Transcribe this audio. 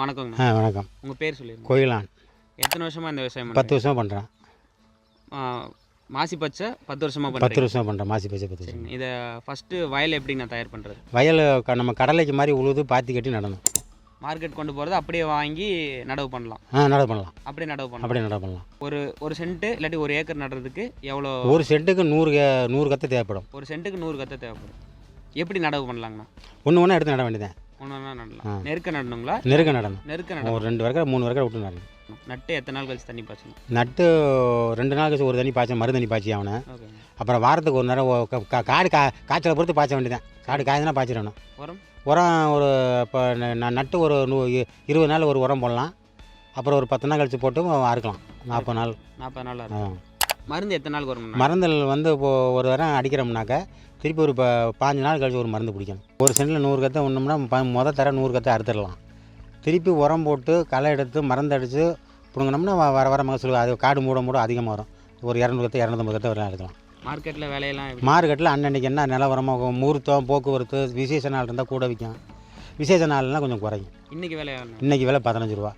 வணக்கங்க. ஆ வணக்கம். உங்கள் பேர் சொல்லிடுங்க கோயிலான். எத்தனை வருஷமாக இந்த விவசாயம் பத்து வருஷமாக பண்ணுறேன் மாசி பச்சை பத்து வருஷமாக பத்து வருஷமாக பண்ணுறேன் மாசி பச்சை பத்து வருஷம். இதை ஃபஸ்ட்டு வயல் எப்படிங்க நான் தயார் பண்ணுறது வயல் நம்ம கடலைக்கு மாதிரி உழுது பாத்தி கட்டி நடணும். மார்க்கெட் கொண்டு போகிறது அப்படியே வாங்கி நடவு பண்ணலாம். ஆ நடவு பண்ணலாம். அப்படியே நடவு பண்ணலாம். அப்படியே நடவு பண்ணலாம். ஒரு ஒரு சென்ட்டு இல்லாட்டி ஒரு ஏக்கர் நடுறதுக்கு எவ்வளோ? ஒரு சென்ட்டுக்கு நூறு நூறு கத்தை தேவைப்படும். ஒரு சென்ட்டுக்கு நூறு கத்தை தேவைப்படும். எப்படி நடவு பண்ணலாங்கண்ணா? ஒன்று ஒன்றா எடுத்து நட வேண்டியதான் ஒன்று. நடலாம் நெருக்க நடணுங்களா? நெருக்க நடணும். நெருக்க நடணும். ஒரு ரெண்டு வரக்கரை மூணு வரக்கரை விட்டு நடணும். நட்டு எத்தனை நாள் கழிச்சு தண்ணி பாய்ச்சணும்? நட்டு ரெண்டு நாள் கழிச்சு ஒரு தண்ணி பாய்ச்ச மறு தண்ணி பாய்ச்சி அவனை. அப்புறம் வாரத்துக்கு ஒரு நேரம் காடு கா காய்ச்சலை பொறுத்து பாய்ச்ச வேண்டியதான் காடு காய்ச்சினா பாய்ச்சிடணும் உரம்? உரம் ஒரு இப்போ நான் நட்டு ஒரு நூ இருபது நாள் ஒரு உரம் போடலாம். அப்புறம் ஒரு பத்து நாள் கழிச்சு போட்டு அறுக்கலாம். நாற்பது நாள். நாற்பது நாள் மருந்து எத்தனை நாளுக்கு வரும் மருந்தில் வந்து இப்போ ஒரு வாரம் அடிக்கிறோம்னாக்க திருப்பி ஒரு இப்போ பாஞ்சு நாள் கழிச்சு ஒரு மருந்து பிடிக்கணும் ஒரு சென்டில் நூறு கத்தை ஒன்றோம்னா ப முத தர நூறு கத்தை அறுத்துடலாம். திருப்பி உரம் போட்டு களை எடுத்து மருந்து அடித்து பிடுங்கினோம்னா வர வர மகசூல் அது காடு மூட மூட அதிகமாக வரும். ஒரு இரநூறு கத்தை இரநூத்தம்பது கத்தை வரலாம் எடுக்கலாம் மார்க்கெட்டில் விலையெல்லாம் மார்க்கெட்டில் அன்னன்னைக்கு என்ன நிலவரமாக முகூர்த்தம் போக்குவரத்து விசேஷ நாள் இருந்தால் கூட விற்கும் விசேஷ நாள்லாம் கொஞ்சம் குறையும். இன்னைக்கு விலை இன்றைக்கி விலை பதினஞ்சு ரூபா.